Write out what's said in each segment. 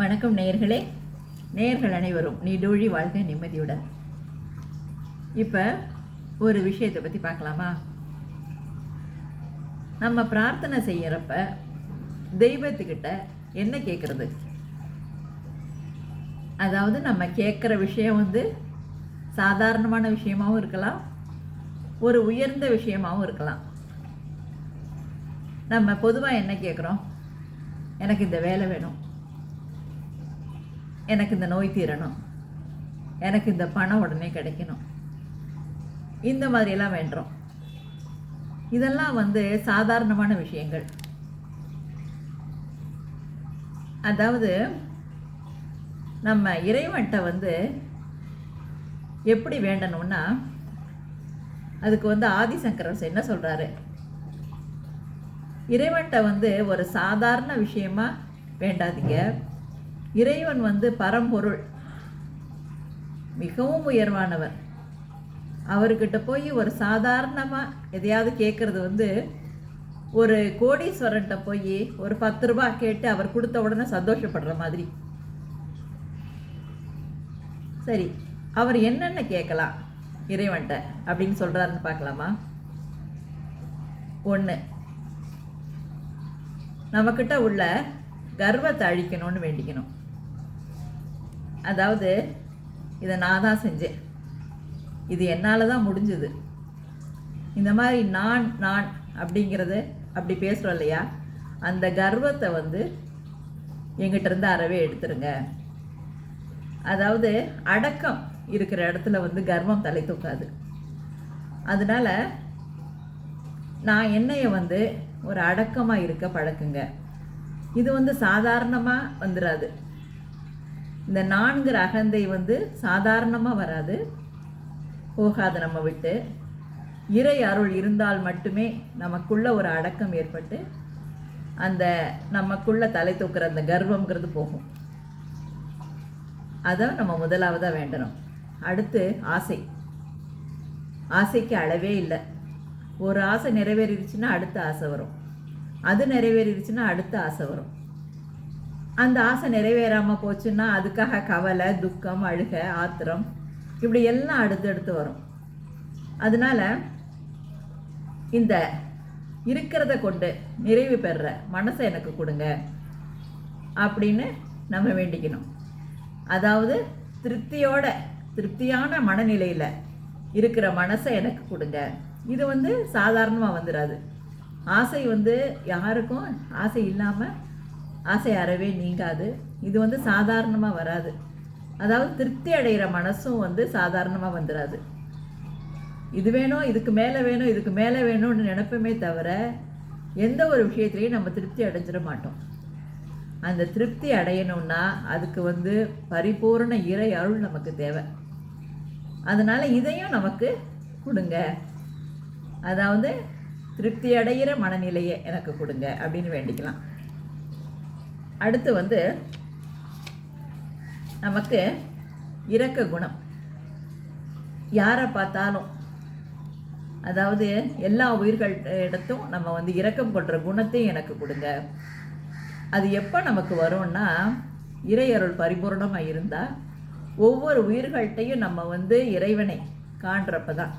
வணக்கம் நேர்களே நேர்கள் அனைவரும் நீடூழி வாழ்க நிம்மதியுடன். இப்போ ஒரு விஷயத்தை பற்றி பார்க்கலாமா? நம்ம பிரார்த்தனை செய்கிறப்ப தெய்வத்துக்கிட்ட என்ன கேட்குறது அதாவது நம்ம கேட்குற விஷயம் வந்து சாதாரணமான விஷயமாவும் இருக்கலாம் ஒரு உயர்ந்த விஷயமாகவும் இருக்கலாம். நம்ம பொதுவாக என்ன கேட்குறோம் எனக்கு இந்த வேலை வேணும். எனக்கு இந்த நோய் தீரணும். எனக்கு இந்த பணம் உடனே கிடைக்கணும். இந்த மாதிரியெல்லாம் வேண்டுறோம். இதெல்லாம் வந்து சாதாரணமான விஷயங்கள். அதாவது நம்ம இறைவன்கிட்ட வந்து எப்படி வேண்டணும்னா அதுக்கு வந்து ஆதிசங்கரர் என்ன சொல்கிறாரு இறைவன்கிட்ட வந்து ஒரு சாதாரண விஷயமா வேண்டாதீங்க. இறைவன் வந்து பரம்பொருள். மிகவும் உயர்வானவர். அவர்கிட்ட போய் ஒரு சாதாரணமாக எதையாவது கேட்குறது வந்து ஒரு கோடீஸ்வரன்ட்ட போய் ஒரு பத்து ரூபா கேட்டு அவர் கொடுத்த உடனே சந்தோஷப்படுற மாதிரி. சரி அவர் என்னென்ன கேட்கலாம் இறைவன்ட்ட அப்படின்னு சொல்கிறாருன்னு பார்க்கலாமா? ஒன்று நம்மக்கிட்ட உள்ள கர்வத்தை அழிக்கணும்னு வேண்டிக்கணும். அதாவது இதை நான் தான் செஞ்சேன். இது என்னால் தான் முடிஞ்சுது. இந்த மாதிரி நான் நான் அப்படிங்கிறது அப்படி பேசுகிறோம் இல்லையா? அந்த கர்வத்தை வந்து எங்கிட்டேருந்து அறவே எடுத்துருங்க. அதாவது அடக்கம் இருக்கிற இடத்துல வந்து கர்வம் தலை தூக்காது. அதனால நான் என்னைய வந்து ஒரு அடக்கமாக இருக்க பழக்குங்க. இது வந்து சாதாரணமாக வந்துடாது இந்த நான்கு அகந்தை வந்து சாதாரணமாக வராது. போகாது நம்ம விட்டு. இறை அருள் இருந்தால் மட்டுமே நமக்குள்ள ஒரு அடக்கம் ஏற்பட்டு அந்த நமக்குள்ள தலை தூக்குற அந்த கர்வங்கிறது போகும். அதை நம்ம முதலாவதாக வேண்டணும். அடுத்து ஆசை. ஆசைக்கு அளவே இல்லை. ஒரு ஆசை நிறைவேறிடுச்சுன்னா அடுத்த ஆசை வரும். அது நிறைவேறிடுச்சுன்னா அடுத்த ஆசை வரும். அந்த ஆசை நிறைவேறாமல் போச்சுன்னா அதுக்காக கவலை துக்கம் அழுக ஆத்திரம் இப்படி எல்லாம் அடுத்தடுத்து வரும். அதனால இந்த இருக்கிறத கொண்டு நிறைவு பெறுற மனசை எனக்கு கொடுங்க அப்படின்னு நம்ம வேண்டிக்கணும். அதாவது திருப்தியோட திருப்தியான மனநிலையில் இருக்கிற மனசை எனக்கு கொடுங்க. இது வந்து சாதாரணமாக வந்துடாது ஆசை வந்து யாருக்கும் ஆசை இல்லாமல் ஆசை அறவே நீங்காது. இது வந்து சாதாரணமாக வராது. அதாவது திருப்தி அடைகிற மனசும் வந்து சாதாரணமாக வந்துடாது இது வேணும் இதுக்கு மேலே வேணும் இதுக்கு மேலே வேணும்னு நினப்பமே தவிர எந்த ஒரு விஷயத்துலையும் நம்ம திருப்தி அடைஞ்சிட மாட்டோம். அந்த திருப்தி அடையணும்னா அதுக்கு வந்து பரிபூர்ண இறை அருள் நமக்கு தேவை. அதனால் இதையும் நமக்கு கொடுங்க. அதாவது திருப்தி அடைகிற மனநிலையை எனக்கு கொடுங்க அப்படின்னு வேண்டிக்கலாம். அடுத்து வந்து நமக்கு இரக்க குணம். யாரை பார்த்தாலும் அதாவது எல்லா உயிர்கள் இடத்தும் நம்ம வந்து இரக்கம் கொள்கிற குணத்தையும் எனக்கு கொடுங்க. அது எப்போ நமக்கு வரும்னா இறையருள் பரிபூர்ணமாக இருந்தால் ஒவ்வொரு உயிர்கள்ட்டையும் நம்ம வந்து இறைவனை காண்றப்ப தான்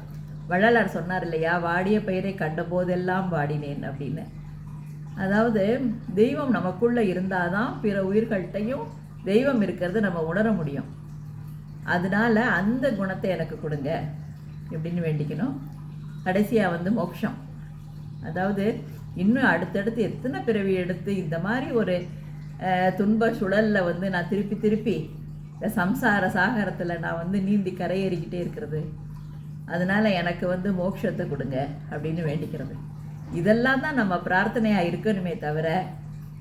வள்ளலார் சொன்னார் இல்லையா வாடிய பெயரை கண்ட போதெல்லாம் வாடினேன் அப்படின்னு. அதாவது தெய்வம் நமக்குள்ளே இருந்தால் தான் பிற உயிர்கள்ட்டையும் தெய்வம் இருக்கிறது நம்ம உணர முடியும். அதனால அந்த குணத்தை எனக்கு கொடுங்க எப்படின்னு வேண்டிக்கணும். கடைசியாக வந்து மோட்சம். அதாவது இன்னும் அடுத்தடுத்து எத்தனை பிறவி எடுத்து இந்த மாதிரி ஒரு துன்ப சுழலில் வந்து நான் திருப்பி திருப்பி இந்த சம்சார சாகரத்தில் நான் வந்து நீந்தி கரையேறிக்கிட்டே இருக்கிறது. அதனால் எனக்கு வந்து மோட்சத்தை கொடுங்க அப்படின்னு வேண்டிக்கிறது. இதெல்லாம் தான் நம்ம பிரார்த்தனையாக இருக்கணுமே தவிர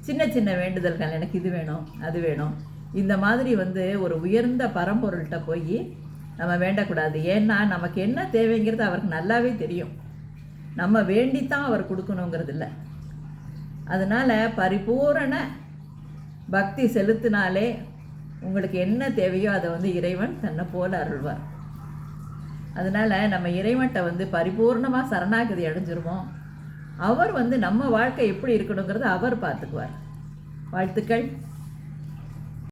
சின்ன சின்ன வேண்டுதல்கள் எனக்கு இது வேணும் அது வேணும். இந்த மாதிரி வந்து ஒரு உயர்ந்த பரம்பொருள்கிட்ட போய் நம்ம வேண்டக்கூடாது. ஏன்னா நமக்கு என்ன தேவைங்கிறது அவருக்கு நல்லாவே தெரியும். நம்ம வேண்டித்தான் அவர் கொடுக்கணுங்கிறது இல்லை அதனால் பரிபூரண பக்தி செலுத்தினாலே உங்களுக்கு என்ன தேவையோ அதை வந்து இறைவன் தன்னை போல அருள்வார். அதனால் நம்ம இறைவன்கிட்ட வந்து பரிபூர்ணமாக சரணாகதி அடைஞ்சிருவோம். அவர் வந்து நம்ம வாழ்க்கை எப்படி இருக்கணுங்கிறத அவர் பார்த்துக்குவார். வாழ்த்துக்கள்.